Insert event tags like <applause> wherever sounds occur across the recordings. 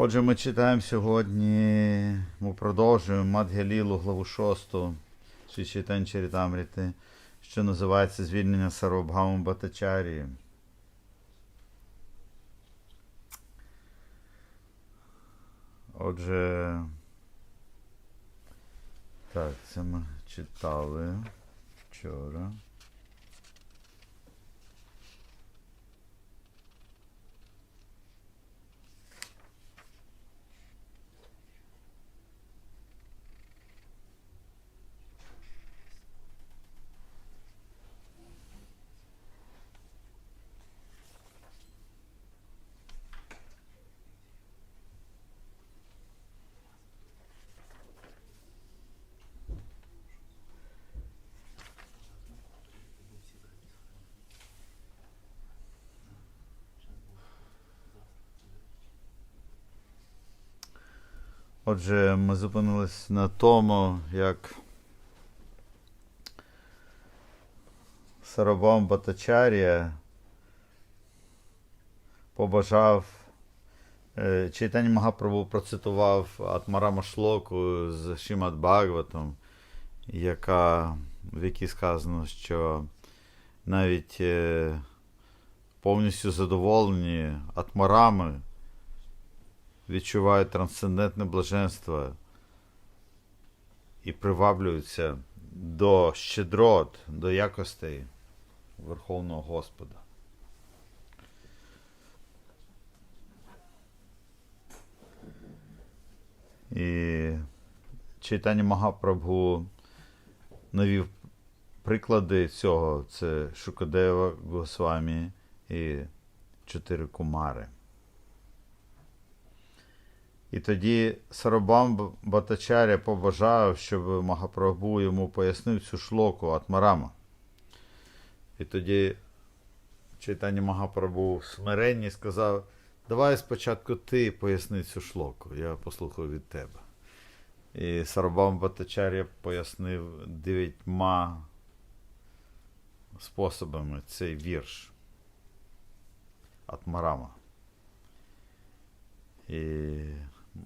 Отже, ми читаємо сьогодні, ми продовжуємо Мадгелілу, главу 6 Ші читань Чарітамріти, що називається Звільнення Сарвабхаму Батачарії. Отже, так, це ми читали вчора. Отже, ми зупинились на тому, як Сарабам Батачарія побажав е, Чайтані Магапрабу процитував Атмарама Шлоку з Шимат Бхагаватом, яка, в якій сказано, що навіть е, повністю задоволені Атмарами відчувають трансцендентне блаженство і приваблюються до щедрот, до якостей Верховного Господа. І читання Магапрабху навів приклади цього це Шукадева Госвамі і чотири кумари. І тоді Сарабам Батачаря побажав, щоб Магапрабху йому пояснив цю шлоку Атмарама. І тоді читання Магапрабху в смиренні сказав: Давай спочатку ти поясни цю шлоку, я послухаю від тебе. І Сарабам Батачаря пояснив дев'ятьма способами цей вірш Атмарама. І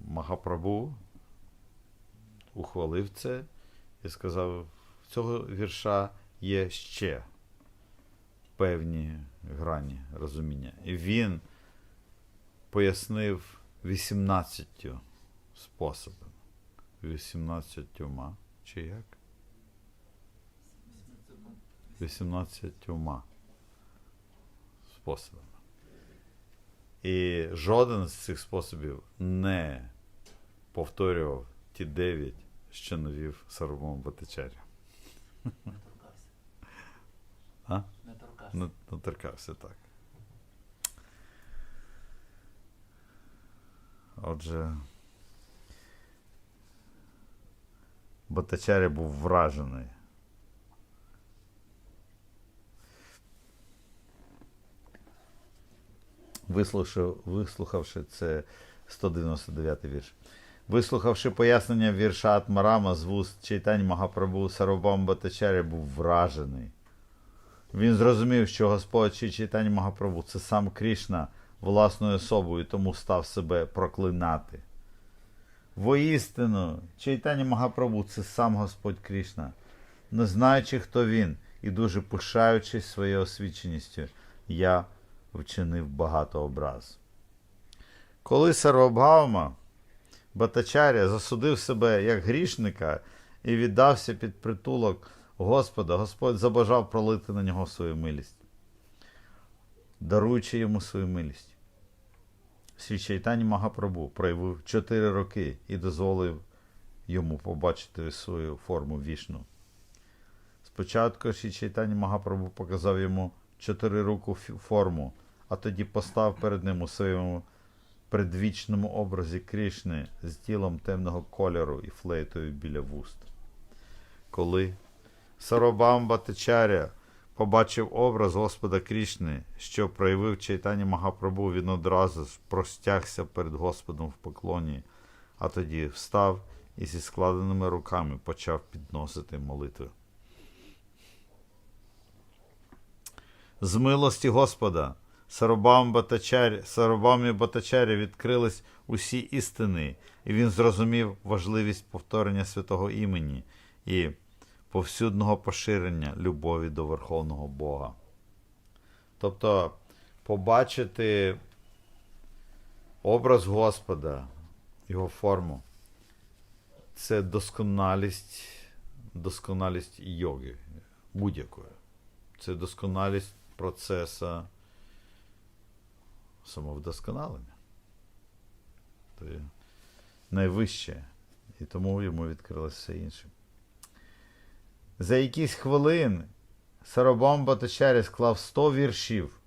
Магапрабу ухвалив це і сказав, цього вірша є ще певні грані розуміння. І він пояснив 18 способами. 18 чи як? 18 способами. І жоден з цих способів не повторював ті дев'ять, що навів Сарабом Батичаря. <laughs> Не торкався. Не торкався. Не доторкався так. Отже, Батачаря був вражений. Вислухавши, вислухавши це 199 вірш. Вислухавши пояснення вірша Атмарама з вуст читань Магапрабу, Сарабам Батачаря був вражений. Він зрозумів, що Господь чи читання Магапрабу це сам Крішна власною особою, тому став себе проклинати. Воістину, читання Магапрабу це сам Господь Крішна, не знаючи, хто він, і дуже пишаючись своєю освіченістю, я вчинив багато образ. Коли Сарвабхаума Батачаря засудив себе як грішника і віддався під притулок Господа, Господь забажав пролити на нього свою милість, даруючи йому свою милість. Свій Чайтані Магапрабу проявив чотири роки і дозволив йому побачити свою форму вішну. Спочатку Ші Чайтані Магапрабу показав йому чотирируку фі- форму, а тоді постав перед ним у своєму предвічному образі Крішни з тілом темного кольору і флейтою біля вуст. Коли Сарабам Батачаря побачив образ Господа Крішни, що проявив чайтані Магапрабу, він одразу простягся перед Господом в поклоні, а тоді встав і зі складеними руками почав підносити молитви. З милості Господа Сарабам Батачарі, Сарабамі Батачарі відкрились усі істини, і він зрозумів важливість повторення святого імені і повсюдного поширення любові до Верховного Бога. Тобто побачити образ Господа, його форму, це досконалість, досконалість йоги будь-якої. Це досконалість процесу самовдосконалення. Це найвище. І тому йому відкрилося все інше. За якісь хвилини Сарабам Батачарі склав 100 віршів.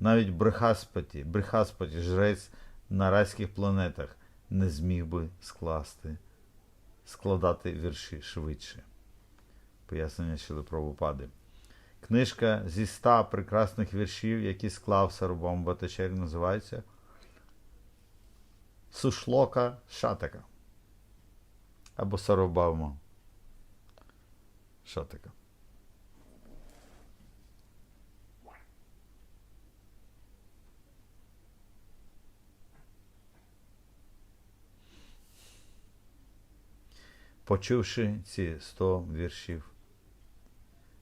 Навіть Брехаспаті, Брехаспаті, жрець на райських планетах, не зміг би скласти, складати вірші швидше. Пояснення Шили Прабхупади. Книжка зі ста прекрасних віршів, які склав Сарабам Батачарі, називається Сушлока Шатака. Або Сарабама Шатака. Почувши ці сто віршів,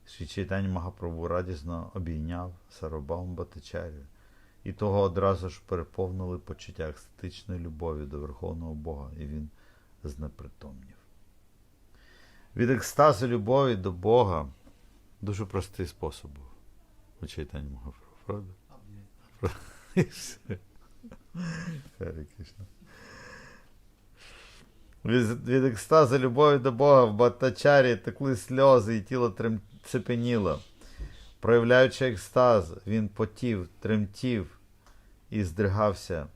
Шрі Чайтані Магапрабу радісно обійняв Сарабам Батачарю, і того одразу ж переповнили почуття естетичної любові до Верховного Бога, і він знепритомнів. Від екстазу любові до Бога дуже простий спосіб був. У Чайтані Магапрабу, правда? <laughs> Від, екстазу любові до Бога в Батачарі текли сльози, і тіло трем... цепеніло. Проявляючи екстаз, він потів, тремтів і здригався.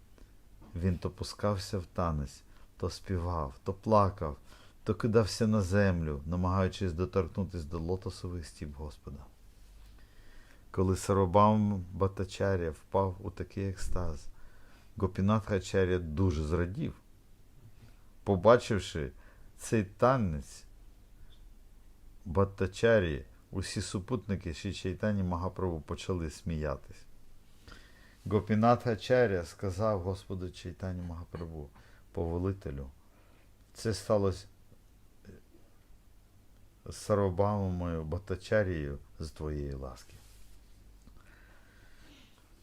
Він то пускався в танець, то співав, то плакав, то кидався на землю, намагаючись доторкнутися до лотосових стіп Господа. Коли Сарабам Батачаря впав у такий екстаз, Гопінатхачаря дуже зрадів. Побачивши цей танець Баттачарі, усі супутники Ші Чайтані Магапрабу почали сміятись. Гопінатхачаря сказав Господу Чайтані Магапрабу, повелителю, це сталося з Сарабамою Баттачарією з твоєї ласки.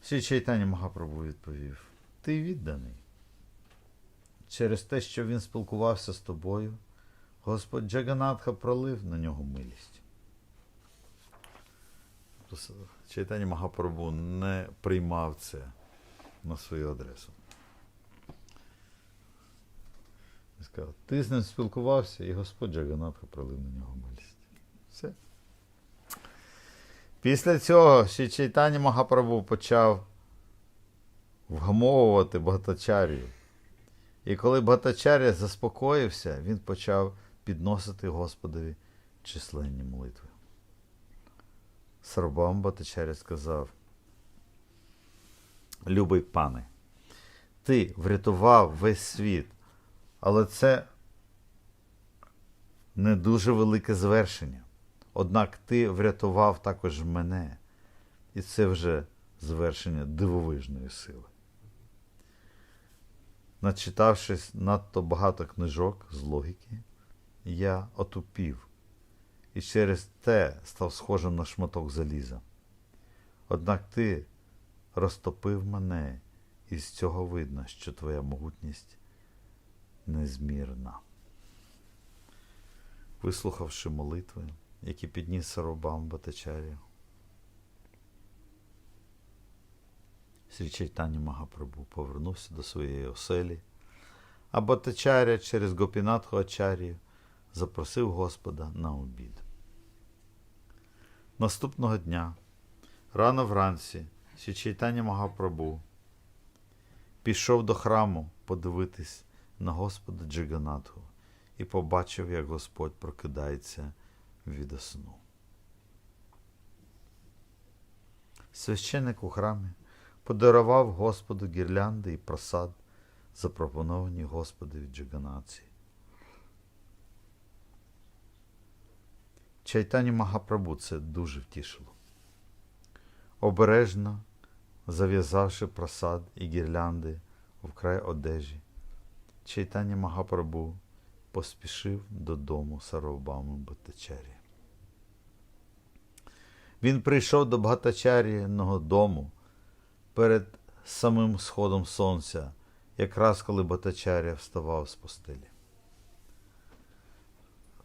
Ші Чайтані Магапрабу відповів, ти відданий. Через те, що він спілкувався з тобою, Господь Джаганатха пролив на нього милість. Чайтані Магапрабу не приймав це на свою адресу. Він сказав, ти з ним спілкувався, і Господь Джаганатха пролив на нього милість. Все. Після цього ще Чайтані Магапрабу почав вгамовувати Бхатачарію. І коли Бхатачаря заспокоївся, він почав підносити Господові численні молитви. Сарабам Бхатачаря сказав: Любий пане, ти врятував весь світ, але це не дуже велике звершення. Однак ти врятував також мене, і це вже звершення дивовижної сили. Начитавшись надто багато книжок з логіки, я отупів і через те став схожим на шматок заліза. Однак ти розтопив мене, і з цього видно, що твоя могутність незмірна. Вислухавши молитви, які підніс Сарабам Батачарі, Срі Чайтані Магапрабу повернувся до своєї оселі, а Батачаря через Гопінатху Ачарію запросив Господа на обід. Наступного дня, рано вранці, Срі Чайтані Магапрабу пішов до храму подивитись на Господа Джиганатху і побачив, як Господь прокидається від сну. Священик у храмі подарував Господу гірлянди і просад, запропоновані Господові Джаганаці. Чайтані Магапрабу це дуже втішило. Обережно зав'язавши просад і гірлянди вкрай одежі, Чайтані Магапрабу поспішив додому Сарвабами Батачарі. Він прийшов до Бхатачаріного дому перед самим сходом сонця, якраз коли Батачаря вставав з постелі.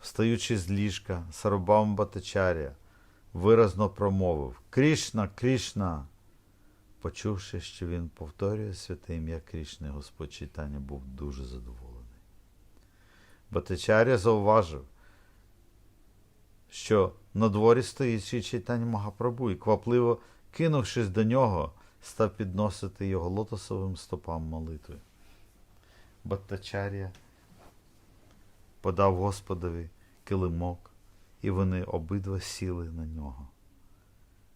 Встаючи з ліжка, Сарвабам Батачаря виразно промовив Крішна, Крішна. Почувши, що він повторює святе ім'я Крішни, Господь Чайтаня був дуже задоволений. Батачаря зауважив, що на дворі стоїть Ші Чайтаня Магапрабу і, квапливо кинувшись до нього, став підносити його лотосовим стопам молитви. Батачаря подав Господові килимок, і вони обидва сіли на нього.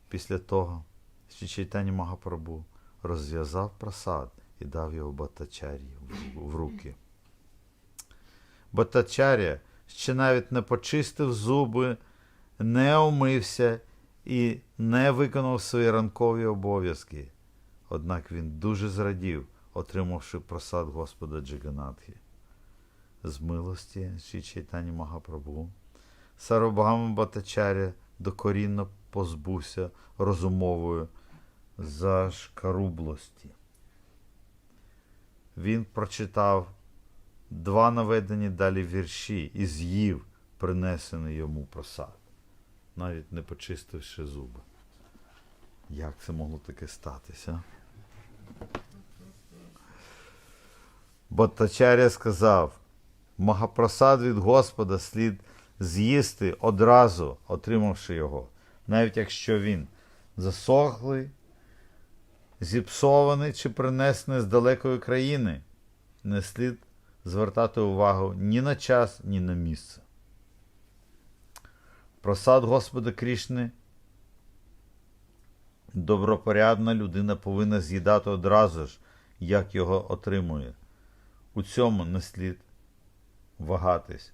Після того Ші Чайтані Магапрабу розв'язав просад і дав його Батачарі в руки. Батачаря ще навіть не почистив зуби, не омився і не виконав свої ранкові обов'язки. Однак він дуже зрадів, отримавши просад Господа Джиганатхи. З милості Ші Чайтані Магапрабу Сарабгама Батачаря докорінно позбувся розумовою зашкарублості. Він прочитав два наведені далі вірші і з'їв принесений йому просад, навіть не почистивши зуби. Як це могло таке статися? Баттачаря сказав, Магапрасад від Господа слід з'їсти одразу, отримавши його, навіть якщо він засохлий, зіпсований чи принесений з далекої країни, не слід звертати увагу ні на час, ні на місце. Просад Господа Крішни добропорядна людина повинна з'їдати одразу ж, як його отримує. У цьому не слід вагатись.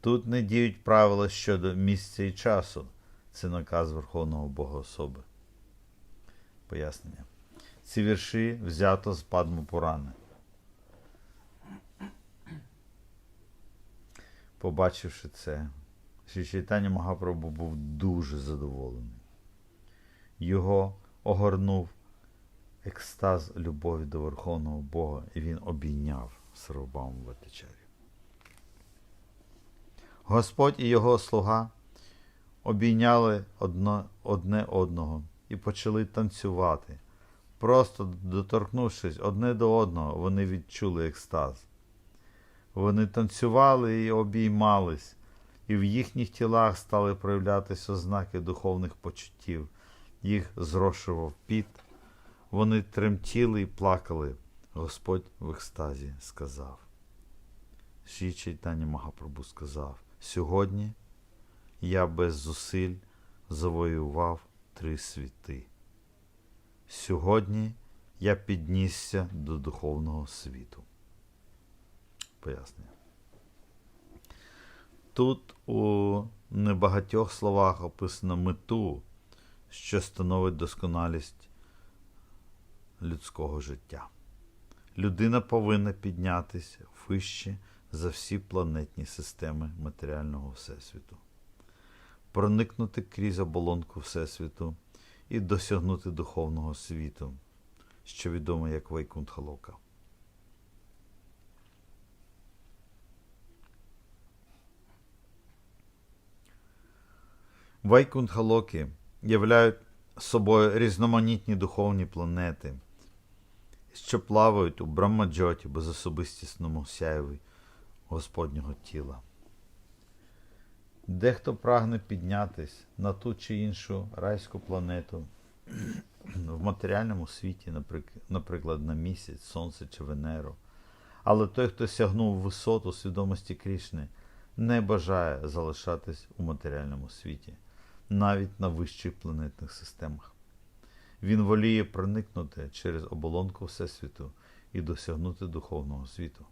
Тут не діють правила щодо місця і часу. Це наказ Верховного Бога особи. Пояснення. Ці вірші взято з Падму Пурани. Побачивши це, Шрі Чайтаня Магапрабу був дуже задоволений. Його огорнув екстаз любові до Верховного Бога, і він обійняв Сарвабаму Ватичарі. Господь і його слуга обійняли одно, одне одного і почали танцювати. Просто доторкнувшись одне до одного, вони відчули екстаз. Вони танцювали і обіймались, і в їхніх тілах стали проявлятися ознаки духовних почуттів. Їх зрошував піт. Вони тремтіли і плакали. Господь в екстазі сказав. Ші Чайтані Магапрабу сказав: Сьогодні я без зусиль завоював три світи. Сьогодні я піднісся до духовного світу. Пояснення. Тут у небагатьох словах описано мету, що становить досконалість людського життя. Людина повинна піднятися вище за всі планетні системи матеріального всесвіту, проникнути крізь оболонку Всесвіту і досягнути духовного світу, що відомо як Вайкунтхалока. Вайкунтхалоки являють собою різноманітні духовні планети, що плавають у Брамаджоті безособистісному сяєві Господнього тіла. Дехто прагне піднятись на ту чи іншу райську планету в матеріальному світі, наприклад, на місяць, сонце чи Венеру. Але той, хто сягнув висоту свідомості Крішни, не бажає залишатись у матеріальному світі, навіть на вищих планетних системах. Він воліє проникнути через оболонку Всесвіту і досягнути духовного світу.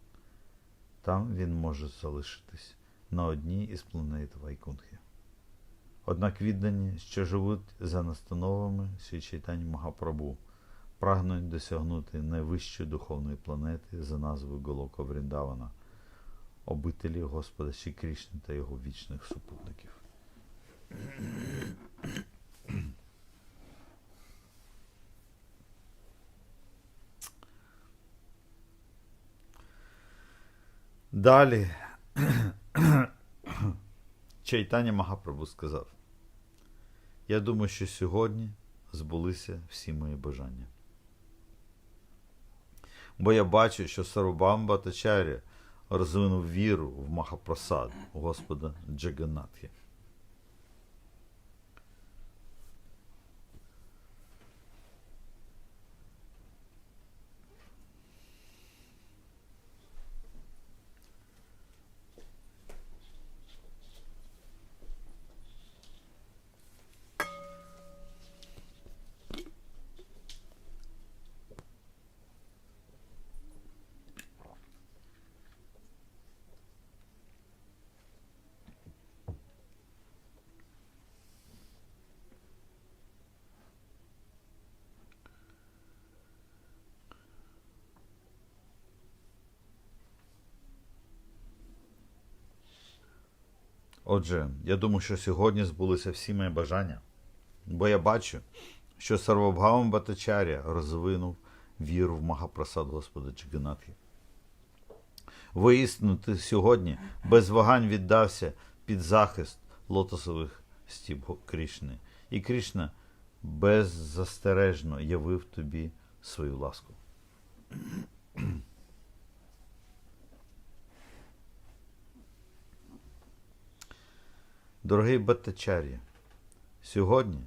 Там він може залишитись на одній із планет Вайкунхи. Однак віддані, що живуть за настановами Шрі Чайтані Магапрабу, прагнуть досягнути найвищої духовної планети за назвою Голока Вріндавана, обителі Господа Ші Крішни та його вічних супутників. Далі <clears throat> Чайтані Махапрабху сказав: Я думаю, що сьогодні збулися всі мої бажання. Бо я бачу, що Сарубамба Тачарі розвинув віру в Махапрасад Господа Джаганатхи. Отже, я думаю, що сьогодні збулися всі мої бажання, бо я бачу, що Сарвабхавам Батачаря розвинув віру в Махапрасад Господа Джаганатхи. Воістину ти сьогодні без вагань віддався під захист лотосових стіп Крішни, і Крішна беззастережно явив тобі свою ласку. Дорогий Баттачар'я, сьогодні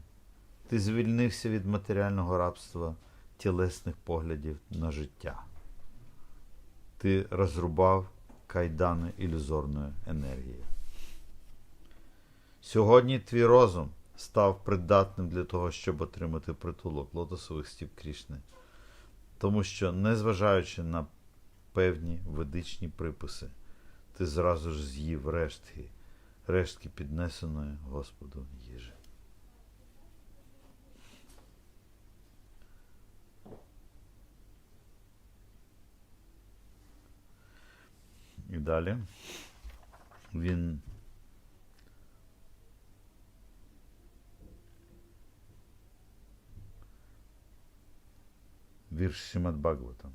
ти звільнився від матеріального рабства тілесних поглядів на життя. Ти розрубав кайдани ілюзорної енергії. Сьогодні твій розум став придатним для того, щоб отримати притулок лотосових стіп Крішни. Тому що, незважаючи на певні ведичні приписи, ти зразу ж з'їв рештки, рештки піднесеної Господу їжі. І далі він вірш Сімат Бхагаватам.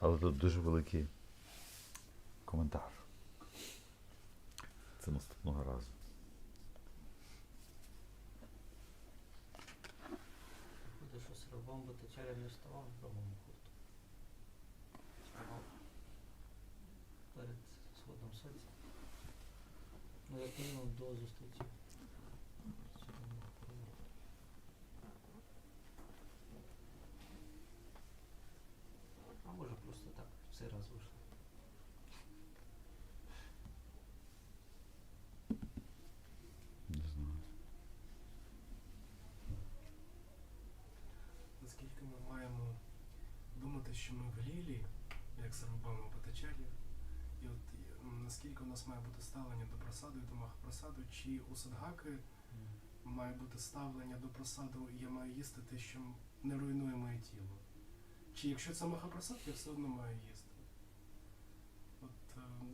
Але тут дуже великий коментар. Це наступного разу. Виходить, що Сарабамба Тачаря не вставав з другому хурту. Вставав перед сходом сонця. Ну, як мінімум до зустрічі. з Сарабамбою Махапрабху. А може цей раз вийшло. Не знаю. Наскільки ми маємо думати, що ми в лілі, як Сарвабама Батачарі, і от наскільки у нас має бути ставлення до просаду і до махапрасаду, чи у садгаки має бути ставлення до просаду, я маю їсти те, що не руйнує моє тіло. Чи якщо це махапрасад, я все одно маю їсти.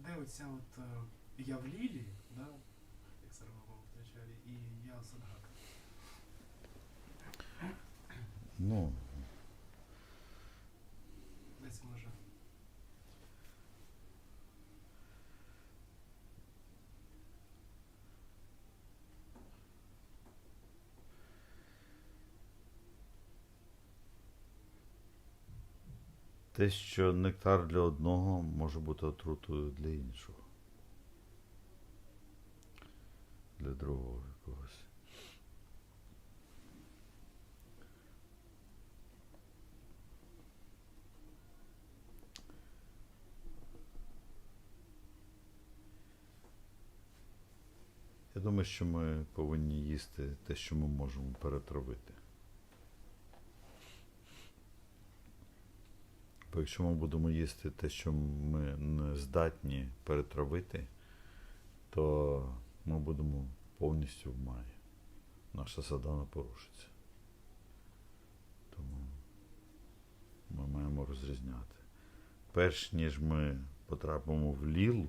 Де оця от е, я в лілі, да, як Сарвабама Батачарі, і я Садгак? Ну, Десь може. Те, що нектар для одного може бути отрутою для іншого. Для другого якогось. Я думаю, що ми повинні їсти те, що ми можемо перетравити. Бо якщо ми будемо їсти те, що ми не здатні перетравити, то ми будемо повністю в маї. Наша садана порушиться. Тому ми маємо розрізняти. Перш ніж ми потрапимо в лілу,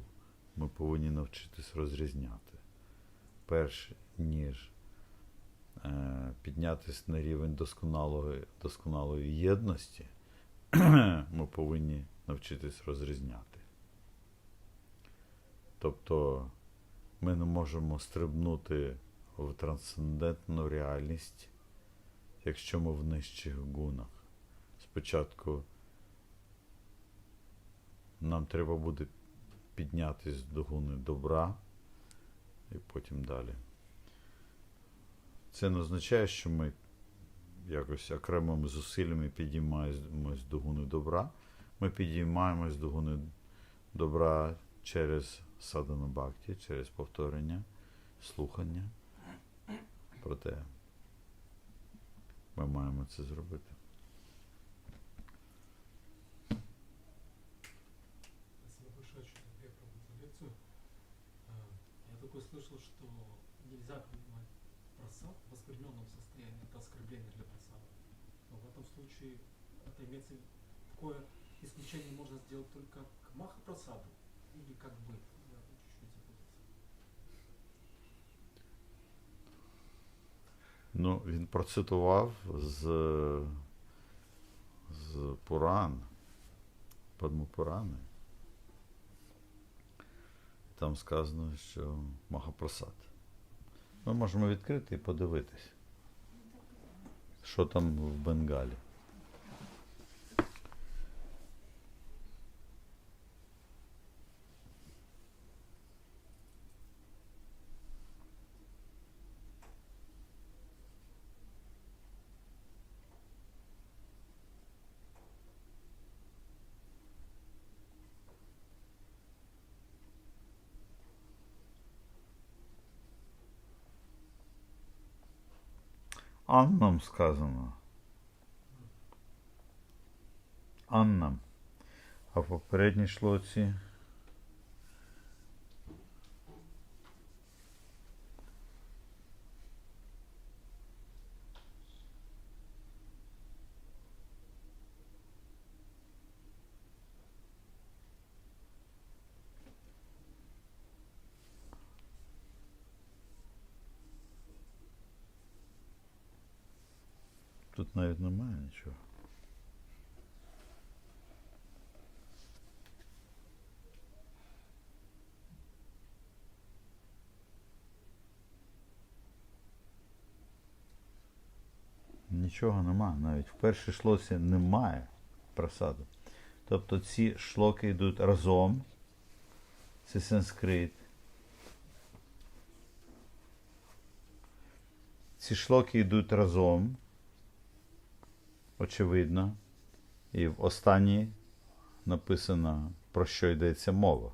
ми повинні навчитись розрізняти. Перш ніж е, піднятися на рівень досконалої, досконалої єдності, <clears throat> ми повинні навчитись розрізняти. Тобто ми не можемо стрибнути в трансцендентну реальність, якщо ми в нижчих гунах. Спочатку нам треба буде піднятися до гуни добра і потім далі. Це не означає, що ми якось окремими зусиллями підіймаємось до гуни добра. Ми підіймаємось до гуни добра через садана бхакті, через повторення, слухання. Проте ми маємо це зробити. Я такой слышал, что нельзя принимать просад в оскверненном случае это имеется такое исключение можно сделать только к маха просаду или как бы. Я чуть-чуть запутался. Ну, він процитував з, з Пуран, Падмапурани. Там сказано, що Махапрасад. Ми можемо відкрити і подивитись, що там в Бенгалі. Аннам сказано. Аннам. А в попередній шлоці тут навіть немає нічого. Нічого нема. Навіть в першій шлоці немає просаду. Тобто ці шлоки йдуть разом. Це санскрит. Ці шлоки йдуть разом. Очевидно. І в останній написано, про що йдеться мова.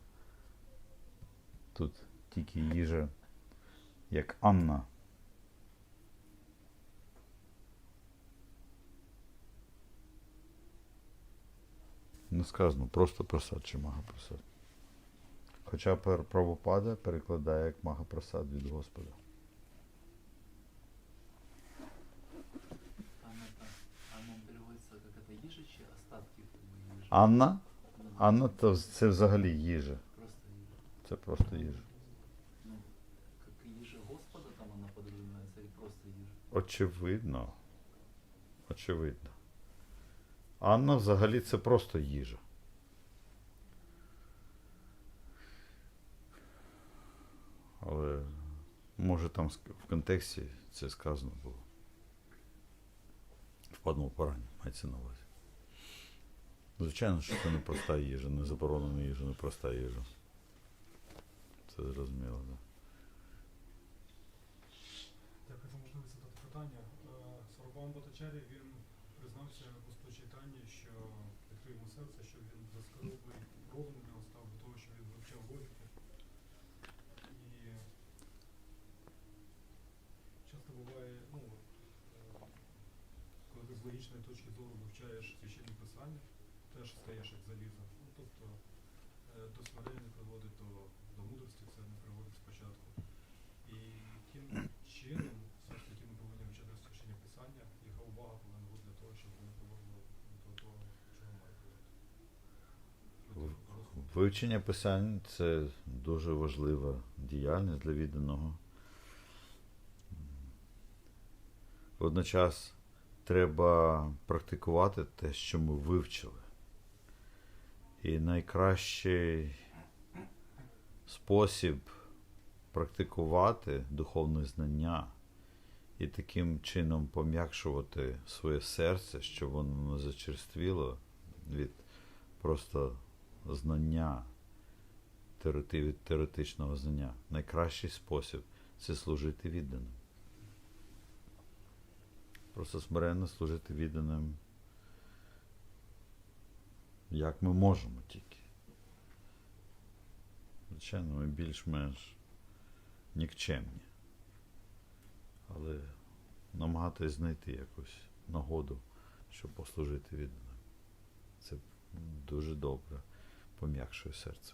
Тут тільки їжа, як Анна. Не сказано, просто просад чи магапрасад. Хоча Прабхупада перекладає як магапрасад від Господа. Анна? Анна то це взагалі їжа. Це просто їжа. Очевидно. Очевидно. Анна взагалі це просто їжа. Але може там в контексті це сказано було. В подному порані, мається на увазі. Звичайно, що це не проста їжа, не заборонена їжа, не проста їжа. Це зрозуміло, так. Дякую за можливість задати питання. Е, Сарабам Батачарі він признався Господу Чайтані, що відкрив йому серце, що він заскорублий розум у нього став до того, що він вивчав логіку. І часто буває, ну, е, коли ти з логічної точки зору вивчаєш священні писання, теж стаєш як залізо. Ну, тобто е, до смирення приводить до до мудрості це не приводить спочатку. І яким чином все ж таки ми повинні вчити священні писання, яка увага повинна бути для того, щоб вони приводили до того, чого того розвитку. Вивчення писань це дуже важлива діяльність для відданого. Водночас треба практикувати те, що ми вивчили. І найкращий спосіб практикувати духовне знання і таким чином пом'якшувати своє серце, щоб воно не зачерствіло від просто знання, від теоретичного знання. Найкращий спосіб це служити відданим. Просто смиренно служити відданим, як ми можемо тільки. Звичайно, ми більш-менш нікчемні. Але намагатись знайти якусь нагоду, щоб послужити відданим. Це дуже добре пом'якшує серце.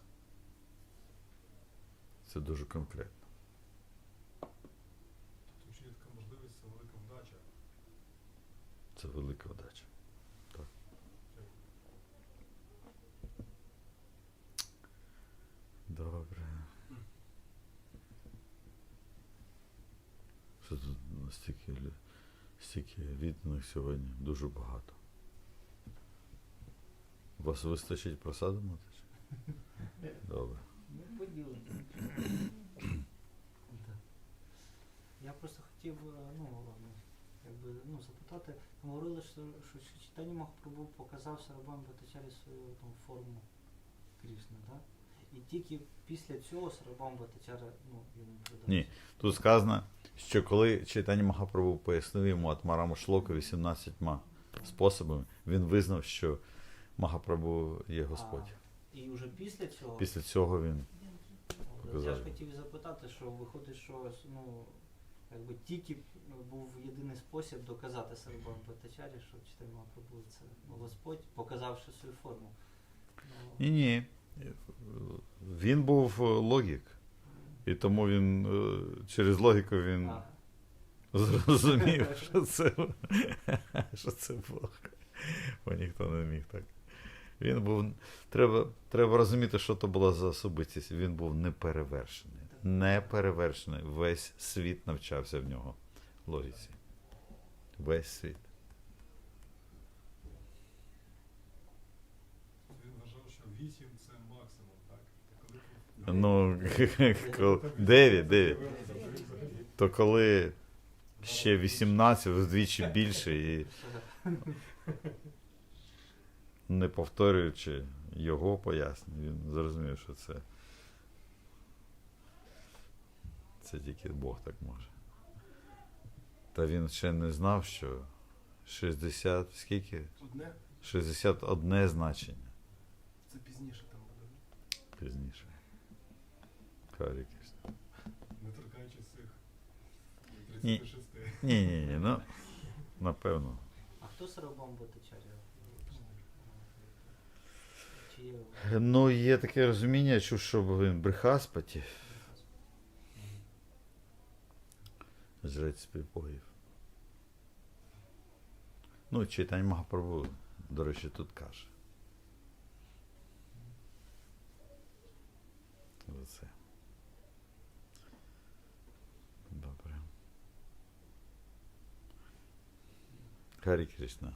Це дуже конкретно. Тобто вчити така можливість це велика вдача. Це велика вдача. Так. Добре. Що тут настільки, стільки відданих сьогодні дуже багато. Вас вистачить просаду мотиш? Добре. Я просто хотів е, ну, якби, ну, запитати, говорили, що, що читання Махапрабху показав Сарабам Батачарі свою там, форму Крішни, так? І тільки після цього Сарабам Батачаря ну, йому видав. Ні. Тут сказано, що коли читання Махапрабху пояснив йому Атмараму Шлока 18 способами, він визнав, що Махапрабху є Господь. А, і вже після цього Після цього він Я ж хотів запитати, що виходить, що ну, якби тільки був єдиний спосіб доказати Сарабам Батачарі, що читання Махапрабху це ну, Господь, показавши свою форму. Ну, Ні, ні. Він був е, логік. І тому він е, через логіку він зрозумів, <laughs> що це, <laughs> що це Бог. Бо ніхто не міг так. Він був. Треба, треба розуміти, що то була за особистість. Він був неперевершений. Неперевершений. Весь світ навчався в нього логіці. Весь світ. Він вважав, що 8 це максимум, так? Та коли Ну, <laughs> дев'ять, дев'ять. То коли ще 18, вдвічі більше, і не повторюючи його пояснень, він зрозумів, що це. Це тільки Бог так може. Та він ще не знав, що 60, скільки? Одне, 61 значення це пізніше там буде. пізніше. Харі Кришна. не торкаючись цих Ні. 36. Ні, ні, ні, ну, напевно. а хто? Чи є Ну, є таке розуміння, чув, що він Брехаспаті, жрець співбогів. Ну, читання Махапрабху, до речі, тут каже. За це. Добре. Харі Кришна.